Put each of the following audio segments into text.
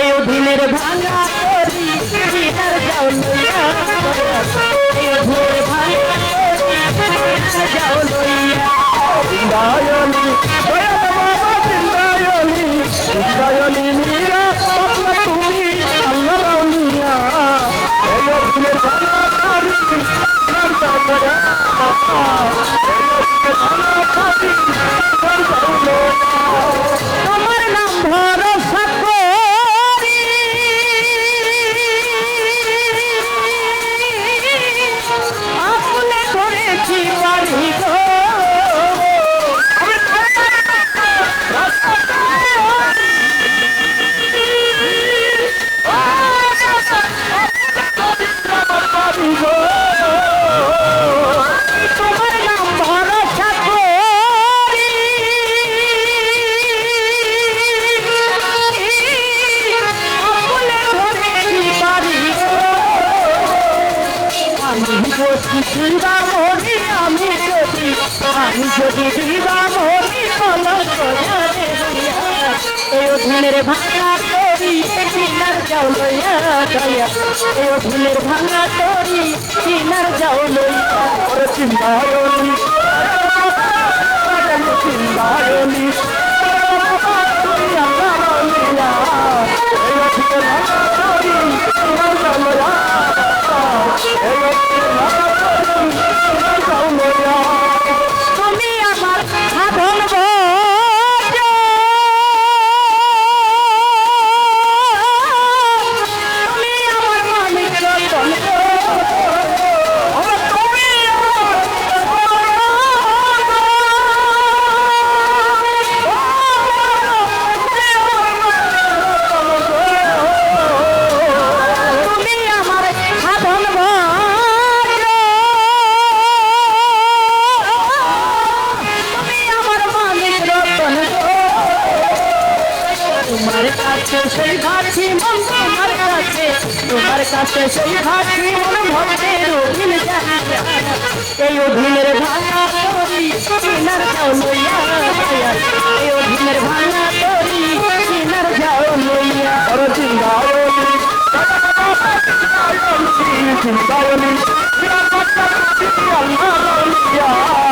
এই অধীনের ভাঙা করি যাও লইয়া। ভাঙা যাও লইয়া। দিবা মরি আমি যদি আমি যদি দিবা জানে দিয়া। ভাঙা তরি চিনার যাও লইয়া দয়া এই অধীনের ভাঙা তরি চিনার যাও লইয়া ওরে চিন্তায়নি কাছে সেই ভাবছি মন তোমার কাছে তোমার কাছে সেই ভাবছি মন ভক্তের অধীন এই অধীনের ভাঙা তরি চিনার যাও লইয়া এই অধীনের ভাঙা তরি চিনার যাও লইয়া ওরে রাউলিয়া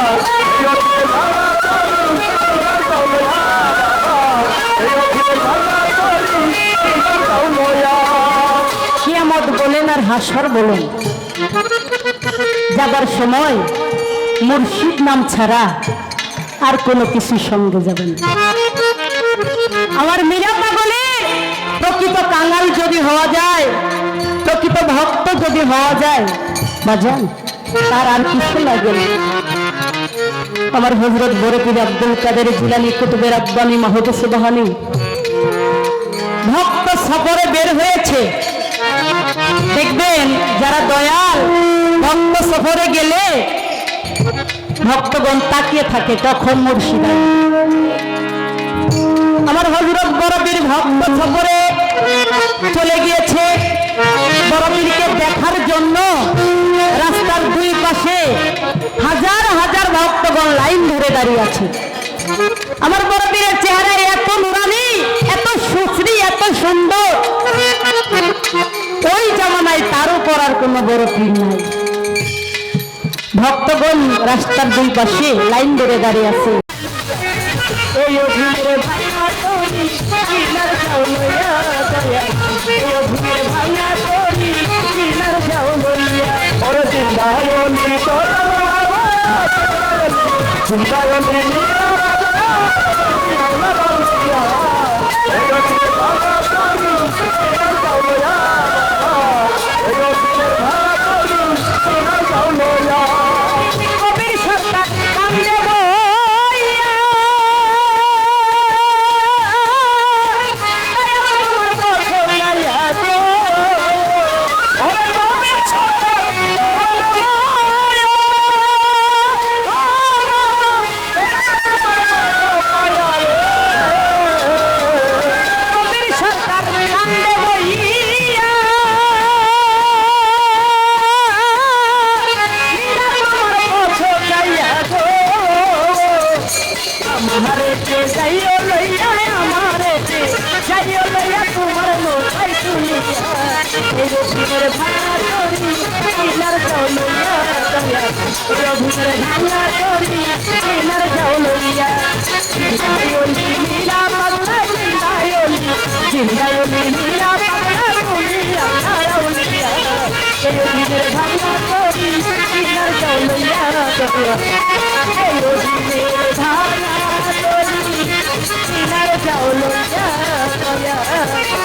হাসর বলেন। যাবার সময় মুর্শিদ নাম ছাড়া আর কোনো কিছু সঙ্গে যাবেন আমার মীরা পাগলে, প্রকৃত কাঙাল যদি হওয়া যায়, প্রকৃত ভক্ত যদি হওয়া যায় বাজান তার আর কিছু লাগে আমার হজরত বরকির আব্দুল কাদের জিলানি কুতুবের আব্বানি মাহবুব সুবহানি। ভক্ত সফরে বের হয়েছে দেখবেন যারা দয়াল, ভক্ত সফরে গেলে ভক্তগণ তাকিয়ে থাকে তখন মুর্শিদা আমার হজরত বড়বীর ভক্ত সফরে চলে গিয়েছে। বড়বীরকে দেখার জন্য রাস্তার দুই পাশে হাজার হাজার ভক্তগণ লাইন ধরে দাঁড়িয়ে আছে। আমার জামানায় তারও করার কোনো বড় পীর নাই। ভক্তগণ রাস্তার দুই পাশে লাইন ধরে দাঁড়িয়ে আছে। Adiós, আমারে যে যাইও লইয়া আমারে যে যাইও লইয়া তোমার মোটাই তুমি এই রবিবার ভাঙা করি কিনার যাও লইয়া রবিবার ভাঙা করি কিনার যাও লইয়া। জিন্দায়লি নীলা পাল্লা জিন্দায়লি জিন্দায়লি নীলা পাল্লা বলিয়া তারাউলিয়া এই রবিবার ভাঙা করি কিনার যাও লইয়া এই রবিবার ভাঙা Thank you.